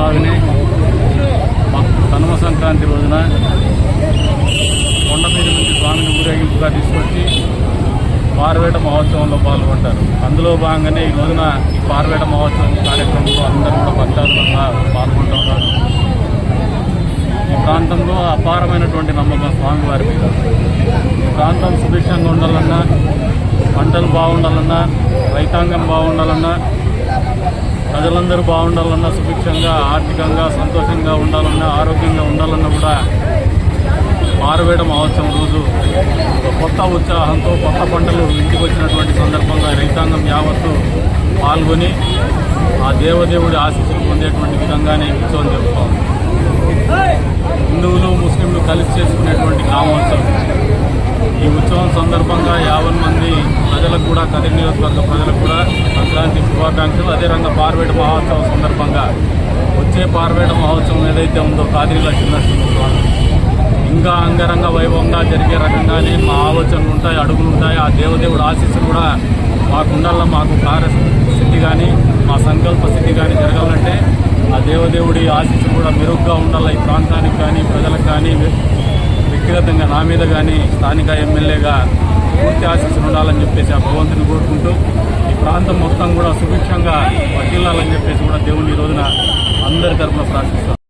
లాగానే కనుమ సంక్రాంతి రోజున కొండ మీద నుంచి స్వామిని ఊరేగింపుగా తీసుకొచ్చి పార్వేట మహోత్సవంలో పాల్గొంటారు. అందులో భాగంగానే ఈ రోజున ఈ పార్వేట మహోత్సవం కార్యక్రమంలో అందరూ కూడా భక్తాదులంగా పాల్గొంటున్నారు ఈ ప్రాంతంలో అపారమైనటువంటి నమ్మకం స్వామివారి మీద. ఈ ప్రాంతం సుభిక్షంగా ఉండాలన్నా పంటలు బాగుండాలన్నా రైతాంగం బాగుండాలన్నా ప్రజలందరూ బాగుండాలన్నా సుభిక్షంగా ఆర్థికంగా సంతోషంగా ఉండాలన్నా ఆరోగ్యంగా ఉండాలన్నా కూడా మారువేయడం అవసరం రోజు. కొత్త ఉత్సాహంతో కొత్త పంటలు ఇంటికి వచ్చినటువంటి సందర్భంగా రైతాంగం యావత్తు పాల్గొని ఆ దేవదేవుడి ఆశీస్సులు పొందేటువంటి విధంగానే ఉత్సవం జరుపుతాం హిందువులు ముస్లింలు కలిసి చేసుకునేటువంటి గ్రామోత్సవం ఈ ఉత్సవం సందర్భంగా యాభై మంది ప్రజలకు కూడా కదిరి నియోజకవర్గ ప్రజలకు కూడా సంక్రాంతి శుభాకాంక్షలు. అదే రంగ పార్వేట మహోత్సవం సందర్భంగా వచ్చే పార్వేట మహోత్సవం ఏదైతే ఉందో కాదిరిలో చిన్న ఇంకా అంగరంగ వైభవంగా జరిగే రకంగానే మా ఆలోచనలు ఉంటాయి అడుగులు ఉంటాయి. ఆ దేవదేవుడు ఆశీస్సులు కూడా మాకుండాల మాకు కార్యసిద్ధి కానీ మా సంకల్ప సిద్ధి కానీ జరగాలంటే ఆ దేవదేవుడి ఆశీస్సులు కూడా మెరుగ్గా ఉండాలి ఈ ప్రాంతానికి కానీ ప్రజలకు కానీ వ్యక్తిగతంగా నా మీద కానీ స్థానిక ఎమ్మెల్యేగా పూర్తి ఆశీస్సులు ఉండాలని చెప్పేసి ఆ భగవంతుని కోరుకుంటూ ఈ ప్రాంతం మొత్తం కూడా సుభిక్షంగా వర్తిల్లాలని చెప్పేసి కూడా దేవుని ఈ రోజున అందరి తరఫున ప్రార్థిస్తాం